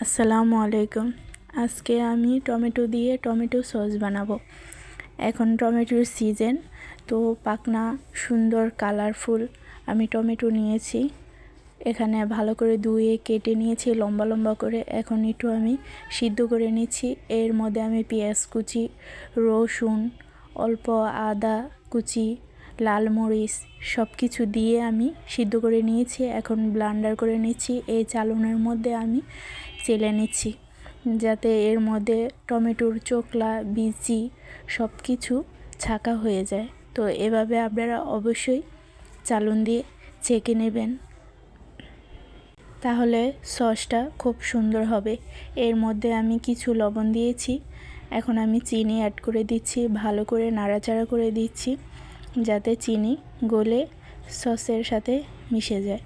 আসসালামু আলাইকুম। আজকে আমি টমেটো দিয়ে টমেটো সস বানাবো। এখন টমেটোর সিজন, তো পাকনা সুন্দর, কালারফুল। আমি টমেটো নিয়েছি। এখানে ভালো করে ধুয়ে কেটে নিয়েছি, লম্বা লম্বা করে। এখন একটু আমি সিদ্ধ করে নিচ্ছি। এর মধ্যে আমি পেঁয়াজ কুচি, রসুন, অল্প আদা কুচি লাল মরিচ সব কিছু দিয়ে আমি সিদ্ধ করে নিয়েছি, এখন ব্লান্ডার করে নিচ্ছি। এই চালনের মধ্যে আমি চেলে নিচ্ছি, যাতে এর মধ্যে টমেটোর চোকলা, বিচি সব কিছু ছাকা হয়ে যায়। তো এভাবে আপনারা অবশ্যই চালন দিয়ে ছেঁকে নেবেন। তাহলে সসটা খুব সুন্দর হবে। এর মধ্যে আমি কিছু লবণ দিয়েছি, এখন আমি চিনি অ্যাড করে দিচ্ছি, ভালো করে নাড়াচাড়া করে দিচ্ছি। যাতে চিনি গলে সসের সাথে মিশে যায়।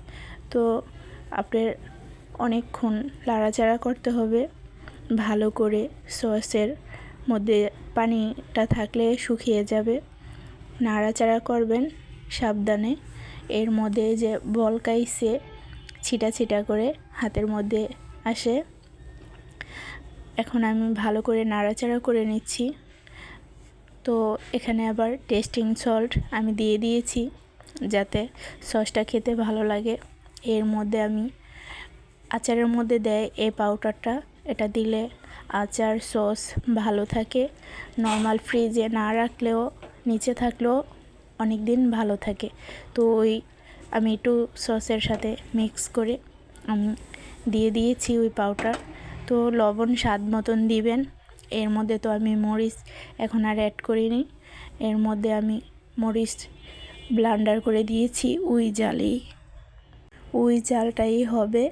তো আপনার অনেকক্ষণ লাড়াচাড়া করতে হবে। ভালো করে সসের মধ্যে পানিটা থাকলে শুকিয়ে যাবে। নাড়াচাড়া করবেন সাবধানে। এর মধ্যে যে বলকাইছে ছিটা ছিটা করে হাতের মধ্যে আসে। এখন আমি ভালো করে নাড়াচাড়া করে নিচ্ছি। তো এখানে আবার টেস্টিং সল্ট আমি দিয়ে দিয়েছি যাতে সসটা খেতে ভালো লাগে। এর মধ্যে আমি আচারের মধ্যে দেয় এই পাউডারটা এটা দিলে আচার, সস ভালো থাকে। নর্মাল ফ্রিজে না রাখলেও, নিচে থাকলেও অনেক দিন ভালো থাকে। তো ওই আমি একটু সসের সাথে মিক্স করে আমি দিয়ে দিয়েছি ওই পাউডার তো লবণ স্বাদ মতন দিবেন। এর মধ্যে তো আমি মরিচ এখন আর অ্যাড করিনি। এর মধ্যে আমি মরিচ ব্লান্ডার করে দিয়েছি উই জালেই। উই জালটাই হবে।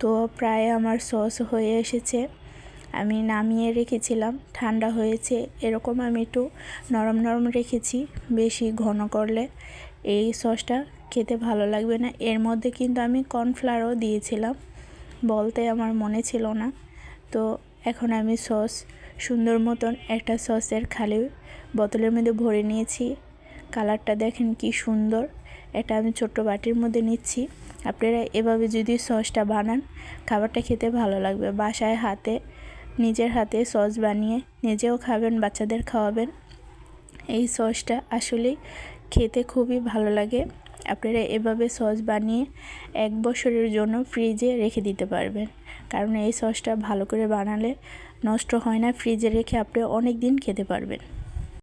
তো প্রায় আমার সস হয়ে এসেছে। আমি নামিয়ে রেখেছিলাম, ঠান্ডা হয়েছে। এরকম আমি একটু নরম নরম রেখেছি, বেশি ঘন করলে। এই সসটা খেতে ভালো লাগবে না। এর মধ্যে কিন্তু আমি কর্নফ্লাওয়ারও দিয়েছিলাম। বলতে আমার মনে ছিল না। তো এখন আমি সস সুন্দর মতন একটা সসের খালি বোতলের মধ্যে ভরে নিয়েছি। কালারটা দেখেন কি সুন্দর। এটা আমি ছোট্ট বাটির মধ্যে নিচ্ছি। আপনারা এভাবে যদি সসটা বানান, খাবারটা খেতে ভালো লাগবে। বাসায় হাতে, নিজের হাতে সস বানিয়ে নিজেও খাবেন, বাচ্চাদের খাওয়াবেন। এই সসটা আসলেই খেতে খুবই ভালো লাগে। আপনারা এভাবে সস বানিয়ে এক বছরের জন্য ফ্রিজে রেখে দিতে পারবেন। কারণ এই সসটা ভালো করে বানালে নষ্ট হয় না, ফ্রিজে রেখে আপনি অনেক দিন খেতে পারবেন।